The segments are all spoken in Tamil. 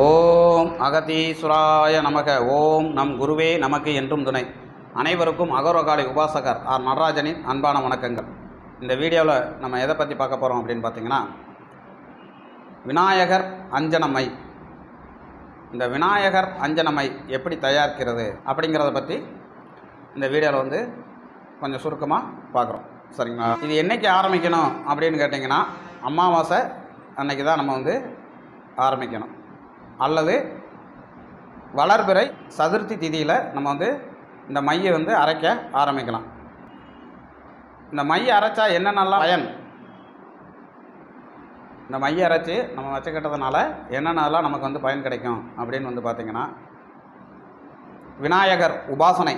ஓம் அகதீஸ்வராய நமக ஓம் நம் குருவே நமக்கு என்றும் துணை. அனைவருக்கும் அகரோகாலை உபாசகர் ஆர் நடராஜனின் அன்பான வணக்கங்கள். இந்த வீடியோவில் நம்ம எதை பற்றி பார்க்க போகிறோம் அப்படின்னு பார்த்தீங்கன்னா விநாயகர் அஞ்சனமை இந்த விநாயகர் அஞ்சனமை எப்படி தயாரிக்கிறது அப்படிங்கிறத பற்றி இந்த வீடியோவில் வந்து கொஞ்சம் சுருக்கமாக பார்க்குறோம். சரிங்களா? இது என்றைக்கு ஆரம்பிக்கணும் அப்படின்னு கேட்டிங்கன்னா அமாவாசை அன்னைக்கு தான் நம்ம வந்து ஆரம்பிக்கணும். அல்லது வளர்பிறை சதுர்த்தி திதியில் நம்ம வந்து இந்த மையை வந்து அரைக்க ஆரம்பிக்கலாம். இந்த மையை அரைச்சா என்னென்னலாம் பயன்? இந்த மையை அரைச்சி நம்ம வச்சுக்கிட்டதுனால என்னென்னலாம் நமக்கு வந்து பயன் கிடைக்கும் அப்படின்னு வந்து பார்த்திங்கன்னா விநாயகர் உபாசனை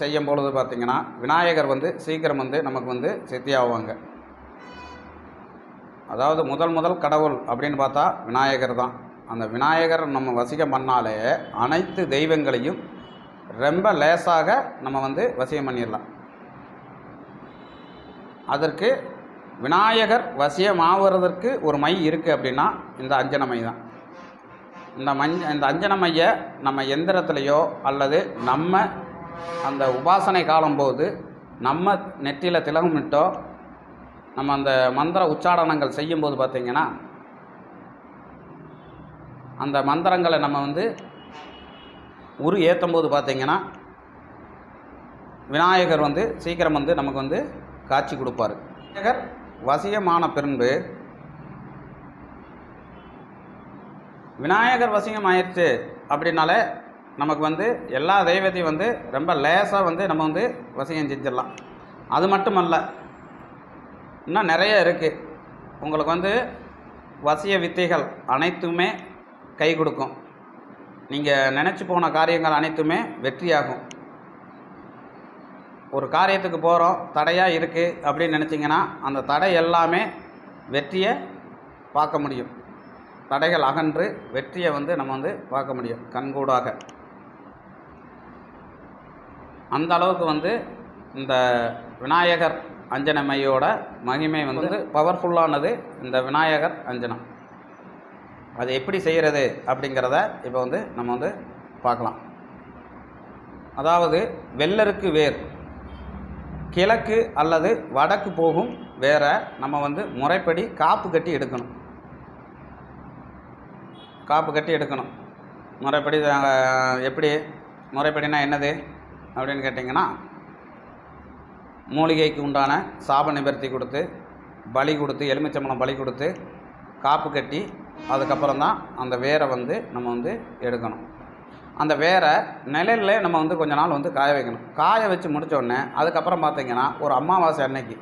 செய்யும் பொழுது பார்த்திங்கன்னா விநாயகர் வந்து சீக்கிரம் வந்து நமக்கு வந்து சித்தியாகுவாங்க அதாவது முதல் முதல் கடவுள் அப்படின்னு பார்த்தா விநாயகர் தான். அந்த விநாயகர் நம்ம வசிகம் பண்ணாலே அனைத்து தெய்வங்களையும் ரொம்ப லேசாக நம்ம வந்து வசியம் பண்ணிடலாம். அதற்கு விநாயகர் வசியமாகிறதற்கு ஒரு மை இருக்குது அப்படின்னா இந்த அஞ்சன மை தான். இந்த மஞ் இந்த அஞ்சன மையை நம்ம எந்திரத்துலேயோ அல்லது நம்ம அந்த உபாசனை காலம்போது நம்ம நெற்றியில் திலகமிட்டோ நம்ம அந்த மந்திர உச்சாடனங்கள் செய்யும்போது பார்த்திங்கன்னா அந்த மந்திரங்களை நம்ம வந்து உரு ஏற்றும் போது பார்த்திங்கன்னா விநாயகர் வந்து சீக்கிரம் வந்து நமக்கு வந்து காட்சி கொடுப்பார். விநாயகர் வசியமான பின்பு விநாயகர் வசியம் ஆயிடுச்சு அப்படின்னாலே நமக்கு வந்து எல்லா தெய்வத்தையும் வந்து ரொம்ப லேசாக வந்து நம்ம வந்து வசியம் செஞ்சிடலாம். அது மட்டுமல்ல இன்னும் நிறைய இருக்குது உங்களுக்கு வந்து வசிய வித்தைகள் அனைத்துமே கை கொடுக்கும். நீங்கள் நினச்சி போன காரியங்கள் அனைத்துமே வெற்றியாகும். ஒரு காரியத்துக்கு போகிறோம் தடையாக இருக்குது அப்படின்னு நினச்சிங்கன்னா அந்த தடை எல்லாமே வெற்றியை பார்க்க முடியும். தடைகள் அகன்று வெற்றியை வந்து நம்ம வந்து பார்க்க முடியும் கண்கூடாக. அந்த அளவுக்கு வந்து இந்த விநாயகர் அஞ்சனமையோட மகிமை வந்து பவர்ஃபுல்லானது இந்த விநாயகர் அஞ்சனம். அது எப்படி செய்கிறது அப்படிங்கிறத இப்போ வந்து நம்ம வந்து பார்க்கலாம். அதாவது வெள்ளருக்கு வேர் கிழக்கு அல்லது வடக்கு போகும் வேற நம்ம வந்து முறைப்படி காப்பு கட்டி எடுக்கணும். காப்பு கட்டி எடுக்கணும். முறைப்படி எப்படி முறைப்படினா என்னது அப்படின்னு கேட்டிங்கன்னா மூலிகைக்கு உண்டான சாப நிவர்த்தி கொடுத்து பலி கொடுத்து எலுமிச்சம்பழம் பலி கொடுத்து காப்பு கட்டி அதுக்கப்புறம் தான் அந்த வேரை வந்து நம்ம வந்து எடுக்கணும். அந்த வேரை நிழல்ல நம்ம வந்து கொஞ்ச நாள் வந்து காய வைக்கணும். காய வச்சு முடித்தோடனே அதுக்கப்புறம் பார்த்திங்கன்னா ஒரு அமாவாசை அன்னைக்கு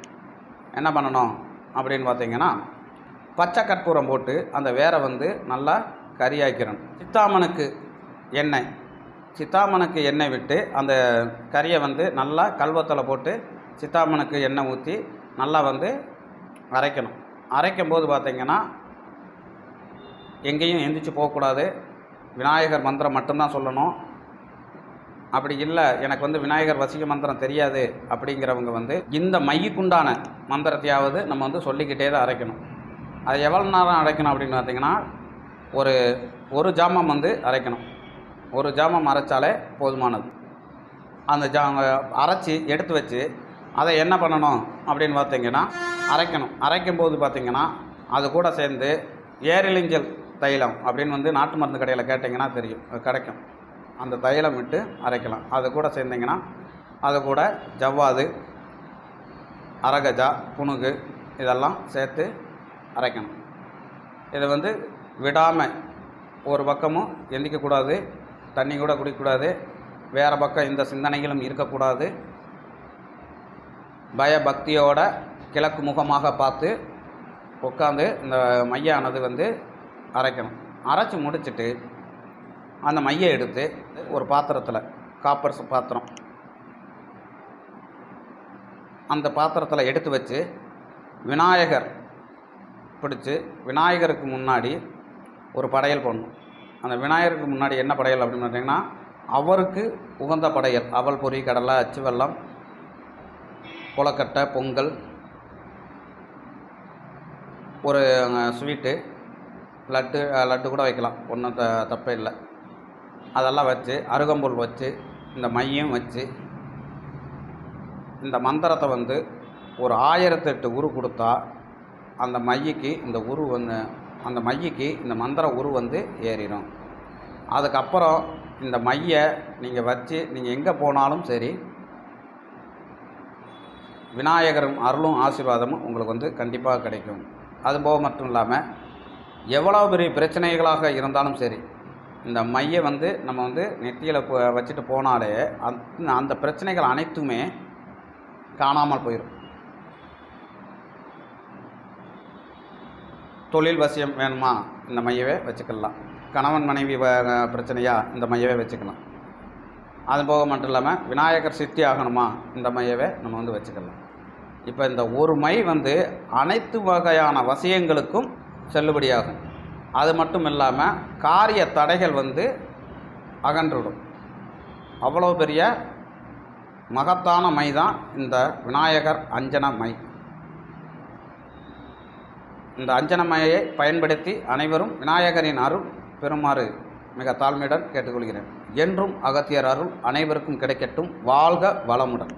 என்ன பண்ணணும் அப்படின்னு பார்த்திங்கன்னா பச்சை கற்பூரம் போட்டு அந்த வேரை வந்து நல்லா கறியாக்கிறணும் சித்தாமனுக்கு எண்ணெய் சித்தாமனுக்கு எண்ணெய் விட்டு அந்த கறியை வந்து நல்லா கல்வத்தில் போட்டு சித்தாமனுக்கு எண்ணெய் ஊற்றி நல்லா வந்து அரைக்கணும். அரைக்கும் போது பார்த்திங்கன்னா எங்கேயும் எந்திரிச்சு போகக்கூடாது. விநாயகர் மந்திரம் மட்டும்தான் சொல்லணும். அப்படி இல்லை எனக்கு வந்து விநாயகர் வசிக மந்திரம் தெரியாது அப்படிங்கிறவங்க வந்து இந்த மையக்குண்டான மந்திரத்தையாவது நம்ம வந்து சொல்லிக்கிட்டே தான் அரைக்கணும். அது எவ்வளோ நேரம் அரைக்கணும் அப்படின்னு பார்த்தீங்கன்னா ஒரு ஒரு ஜாமம் வந்து அரைக்கணும். ஒரு ஜாமம் அரைச்சாலே போதுமானது. அந்த ஜா அரைச்சி எடுத்து வச்சு அதை என்ன பண்ணணும் அப்படின்னு பார்த்தீங்கன்னா அரைக்கணும். அரைக்கும் போது பார்த்தீங்கன்னா அது கூட சேர்ந்து ஏரிலிஞ்சல் தைலம் அப்படின்னு வந்து நாட்டு மருந்து கடையில் கேட்டிங்கன்னா தெரியும். அது கிடைக்கும். அந்த தைலம் விட்டு அரைக்கலாம். அது கூட சேர்ந்திங்கன்னா அது கூட ஜவ்வாது அரகஜா புணுகு இதெல்லாம் சேர்த்து அரைக்கணும். இதை வந்து விடாமல் ஒரு பக்கமும் எந்திக்கக்கூடாது தண்ணி கூட குடிக்கக்கூடாது வேறு பக்கம் இந்த சிந்தனைகளும் இருக்கக்கூடாது. பயபக்தியோட கிழக்கு முகமாக பார்த்து உட்காந்து இந்த மையானது வந்து அரைக்கணும். அரைச்சி முடிச்சுட்டு அந்த மையை எடுத்து ஒரு பாத்திரத்தில் காப்பர் பாத்திரம். அந்த பாத்திரத்தில் எடுத்து வச்சு விநாயகர் பிடிச்சி விநாயகருக்கு முன்னாடி ஒரு படையல் போடணும். அந்த விநாயகருக்கு முன்னாடி என்ன படையல் அப்படின்னு பார்த்தீங்கன்னா அவருக்கு உகந்த படையல். அவல் பொரி கடலை அச்சு வெள்ளம் கொலக்கட்டை பொங்கல் ஒரு ஸ்வீட்டு லட்டு லட்டு கூட வைக்கலாம். ஒன்றும் த தப்பே இல்லை. அதெல்லாம் வச்சு அருகம்புல் வச்சு இந்த மையம் வச்சு இந்த மந்திரத்தை வந்து ஒரு ஆயிரத்தெட்டு உரு கொடுத்தா அந்த மையக்கு இந்த உரு வந்து அந்த மையக்கு இந்த மந்திர உரு வந்து ஏறிடும். அதுக்கப்புறம் இந்த மைய நீங்கள் வச்சு நீங்கள் எங்கே போனாலும் சரி விநாயகரும் அருளும் ஆசீர்வாதமும் உங்களுக்கு வந்து கண்டிப்பாக கிடைக்கும். அதுபோக மட்டும் இல்லாமல் எவ்வளோ பெரிய பிரச்சனைகளாக இருந்தாலும் சரி இந்த மையை வந்து நம்ம வந்து நெத்தியில் வச்சுட்டு போனாலே அந்த அந்த பிரச்சனைகள் அனைத்துமே காணாமல் போயிடும் தொழில் வசியம் வேணுமா? இந்த மையவே வச்சுக்கலாம். கணவன் மனைவி வ- பிரச்சனையா? இந்த மையவே வச்சுக்கலாம். அது போக மட்டும் இல்லாமல் விநாயகர் சித்தி ஆகணுமா? இந்த மையவே நம்ம வந்து வச்சுக்கலாம். இப்போ இந்த ஒரு மை வந்து அனைத்து வகையான வசியங்களுக்கும் செல்லுபடியாகும். அது மட்டும் இல்லாமல் காரிய தடைகள் வந்து அகன்றுவிடும். அவ்வளோ பெரிய மகத்தான மை தான் இந்த விநாயகர் அஞ்சன மை. இந்த அஞ்சன மையை பயன்படுத்தி அனைவரும் விநாயகரின் அருள் பெறுமாறு மிக தாழ்மையுடன் கேட்டுக்கொள்கிறேன். என்றும் அகத்தியர் அருள் அனைவருக்கும் கிடைக்கட்டும். வாழ்க வளமுடன்.